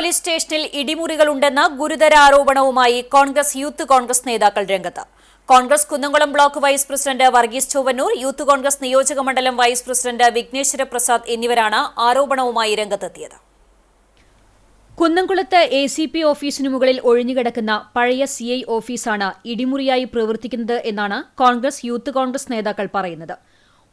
Police സ്റ്റേഷനിൽ ഇടിമുറികളുണ്ടെന്ന ഗുരുതര ആരോപണവുമായി കോൺഗ്രസ് യൂത്ത് കോൺഗ്രസ് നേതാക്കൾ രംഗത്ത്. Congress Kunnamkulam block vice president Varghese Chowannur youth Congress നിയോജക മണ്ഡലം വൈസ് പ്രസിഡന്റ് വിഘ്നേശ്വര പ്രസാദ് എന്നിവരാണ് ആരോപണവുമായി രംഗത്തെത്തിയത്. കുന്നംകുളത്ത് എ സി പി ഓഫീസിനു മുകളിൽ ഒഴിഞ്ഞുകിടക്കുന്ന പഴയ സി ഐ ഓഫീസാണ് ഇടിമുറിയായി പ്രവർത്തിക്കുന്നത് എന്നാണ് കോൺഗ്രസ് യൂത്ത് കോൺഗ്രസ് നേതാക്കൾ പറയുന്നത്.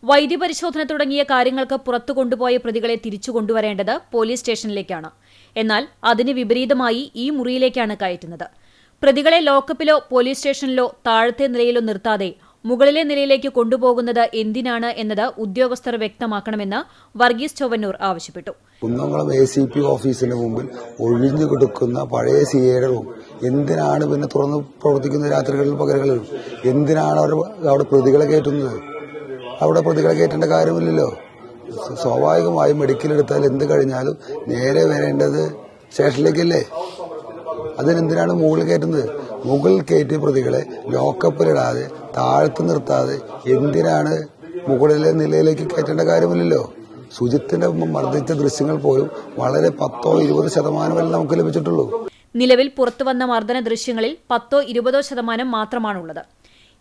വൈദ്യപരിശോധന തുടങ്ങിയ കാര്യങ്ങൾക്ക് പുറത്തു കൊണ്ടുപോയ പ്രതികളെ തിരിച്ചു കൊണ്ടുവരേണ്ടത് പോലീസ് സ്റ്റേഷനിലേക്കാണ്. എന്നാൽ അതിന് വിപരീതമായി ഈ മുറിയിലേക്കാണ് കയറ്റുന്നത്. പ്രതികളെ ലോക്കപ്പിലോ പോലീസ് സ്റ്റേഷനിലോ താഴത്തെ നിലയിലോ നിർത്താതെ മുകളിലെ നിലയിലേക്ക് കൊണ്ടുപോകുന്നത് എന്തിനാണ് എന്നത് ഉദ്യോഗസ്ഥർ വ്യക്തമാക്കണമെന്ന് വർഗീസ് ചൊവ്വന്നൂർ ആവശ്യപ്പെട്ടു. കുന്നംകുളം എ സി പി ഓഫീസിന് മുമ്പിൽ ഒഴിഞ്ഞു കിടക്കുന്ന പഴയ സി എന്തിനാണ് പിന്നെ തുറന്ന് പ്രവർത്തിക്കുന്ന രാത്രികളിൽ പകരങ്ങളിലും എന്തിനാണ് അവർ അവിടെ പ്രതികളെ കയറ്റുന്നത്? അവിടെ പ്രതികളെ കയറ്റേണ്ട കാര്യമില്ലല്ലോ. സ്വാഭാവികമായും മെഡിക്കൽ എടുത്താൽ എന്ത് കഴിഞ്ഞാലും നേരെ വരേണ്ടത് സ്റ്റേഷനിലേക്കല്ലേ? അതിനെന്തിനാണ് മുകളിൽ കയറ്റുന്നത്? മുകളിൽ കയറ്റിയ പ്രതികളെ ലോക്കപ്പിലിടാതെ താഴ്ത്തു നിർത്താതെ എന്തിനാണ് മുകളിലെ നിലയിലേക്ക് കയറ്റേണ്ട കാര്യമില്ലല്ലോ? സുജിത്തിന്റെ മർദ്ദിച്ച ദൃശ്യങ്ങൾ പോലും വളരെ പത്തോ ഇരുപത് ശതമാനമല്ലേ നമുക്ക് ലഭിച്ചിട്ടുള്ളൂ. നിലവിൽ പുറത്തുവന്ന മർദ്ദന ദൃശ്യങ്ങളിൽ പത്തോ ഇരുപതോ ശതമാനം മാത്രമാണുള്ളത്.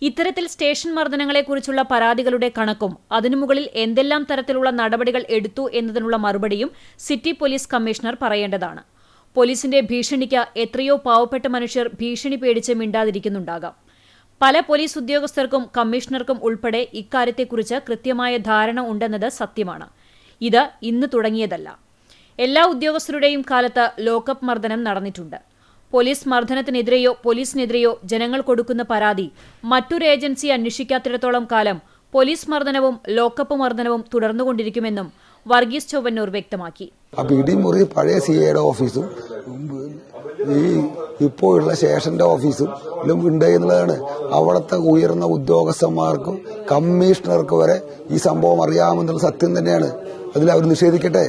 ഇത്തരത്തിൽ സ്റ്റേഷൻ മർദ്ദനങ്ങളെക്കുറിച്ചുള്ള പരാതികളുടെ കണക്കും അതിനു മുകളിൽ എന്തെല്ലാം തരത്തിലുള്ള നടപടികൾ എടുത്തു എന്നതിനുള്ള മറുപടിയും സിറ്റി പോലീസ് കമ്മീഷണർ പറയേണ്ടതാണ്. പോലീസിന്റെ ഭീഷണിക്ക് എത്രയോ പാവപ്പെട്ട മനുഷ്യർ ഭീഷണി പേടിച്ച് മിണ്ടാതിരിക്കുന്നുണ്ടാകാം. പല പോലീസ് ഉദ്യോഗസ്ഥർക്കും കമ്മീഷണർക്കും ഉൾപ്പെടെ ഇക്കാര്യത്തെക്കുറിച്ച് കൃത്യമായ ധാരണ ഉണ്ടെന്നത് സത്യമാണ്. ഇത് ഇന്ന് തുടങ്ങിയതല്ല. എല്ലാ ഉദ്യോഗസ്ഥരുടെയും കാലത്ത് ലോക്കപ്പ് മർദ്ദനം നടന്നിട്ടുണ്ട്. പോലീസ് മർദ്ദനത്തിനെതിരെയോ പോലീസിനെതിരെയോ ജനങ്ങൾ കൊടുക്കുന്ന പരാതി മറ്റൊരു ഏജൻസി അന്വേഷിക്കാത്തിടത്തോളം കാലം പോലീസ് മർദ്ദനവും ലോക്കപ്പ് മർദ്ദനവും തുടർന്നുകൊണ്ടിരിക്കുമെന്നും വർഗീസ് ചൊവ്വന്നൂർ വ്യക്തമാക്കി. അപ്പൊ പഴയ സി എയുടെ ഓഫീസും ഈ ഇപ്പോഴുള്ള സ്റ്റേഷന്റെ ഓഫീസും എല്ലാം ഉണ്ട് എന്നുള്ളതാണ്. അവിടുത്തെ ഉയർന്ന ഉദ്യോഗസ്ഥന്മാർക്കും കമ്മീഷണർക്ക് വരെ ഈ സംഭവം അറിയാമെന്നുള്ള സത്യം തന്നെയാണ്. അതിൽ അവർ നിഷേധിക്കട്ടെ?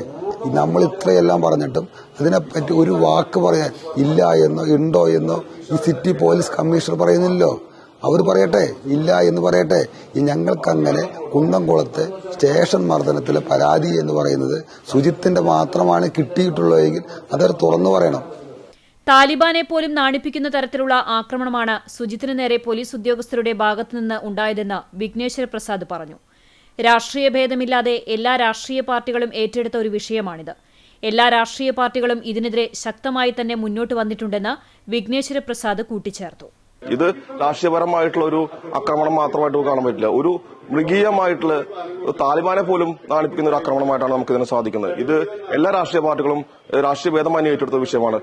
നമ്മൾ ഇത്രയെല്ലാം പറഞ്ഞിട്ടും അതിനെപ്പറ്റി ഒരു വാക്ക് പറയാൻ ഇല്ല എന്നോ ഉണ്ടോ എന്നോ ഈ സിറ്റി പോലീസ് കമ്മീഷണർ പറയുന്നില്ലോ അവർ പറയട്ടെ ഇല്ല എന്ന് പറയട്ടെ. ഈ ഞങ്ങൾക്കങ്ങനെ കുന്നംകുളത്ത് സ്റ്റേഷൻ മർദ്ദനത്തിലെ പരാതി എന്ന് പറയുന്നത് സുജിത്തിന്റെ മാത്രമാണ് കിട്ടിയിട്ടുള്ളതെങ്കിൽ അതവർ തുറന്നു പറയണം. താലിബാനെ പോലും നാണിപ്പിക്കുന്ന തരത്തിലുള്ള ആക്രമണമാണ് സുജിത്തിന് നേരെ പോലീസ് ഉദ്യോഗസ്ഥരുടെ ഭാഗത്തുനിന്ന് ഉണ്ടായതെന്ന് വിഘ്നേശ്വര പ്രസാദ് പറഞ്ഞു. രാഷ്ട്രീയ ഭേദമില്ലാതെ എല്ലാ രാഷ്ട്രീയ പാർട്ടികളും ഏറ്റെടുത്ത ഒരു വിഷയമാണിത്. എല്ലാ രാഷ്ട്രീയ പാർട്ടികളും ഇതിനെതിരെ ശക്തമായി തന്നെ മുന്നോട്ട് വന്നിട്ടുണ്ടെന്ന് വിഘ്നേശ്വര പ്രസാദ് കൂട്ടിച്ചേർത്തു. ഇത് രാഷ്ട്രീയപരമായിട്ടുള്ള ഒരു ആക്രമണം മാത്രമായിട്ട് കാണാൻ പറ്റില്ല. ഒരു മൃഗീയമായിട്ടുള്ള താലിബാനെ പോലും നാണിപ്പിക്കുന്ന ഒരു ആക്രമണമായിട്ടാണ് നമുക്ക് ഇതിനെ സാധിക്കുന്നത്. ഇത് എല്ലാ രാഷ്ട്രീയ പാർട്ടികളും രാഷ്ട്രീയ ഭേദമായി ഏറ്റെടുത്ത വിഷയമാണ്.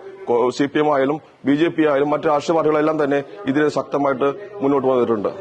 സി പി എം ആയാലും ബി ജെ പി ആയാലും മറ്റു രാഷ്ട്രീയ പാർട്ടികളെല്ലാം തന്നെ ഇതിനെ ശക്തമായിട്ട് മുന്നോട്ട് വന്നിട്ടുണ്ട്.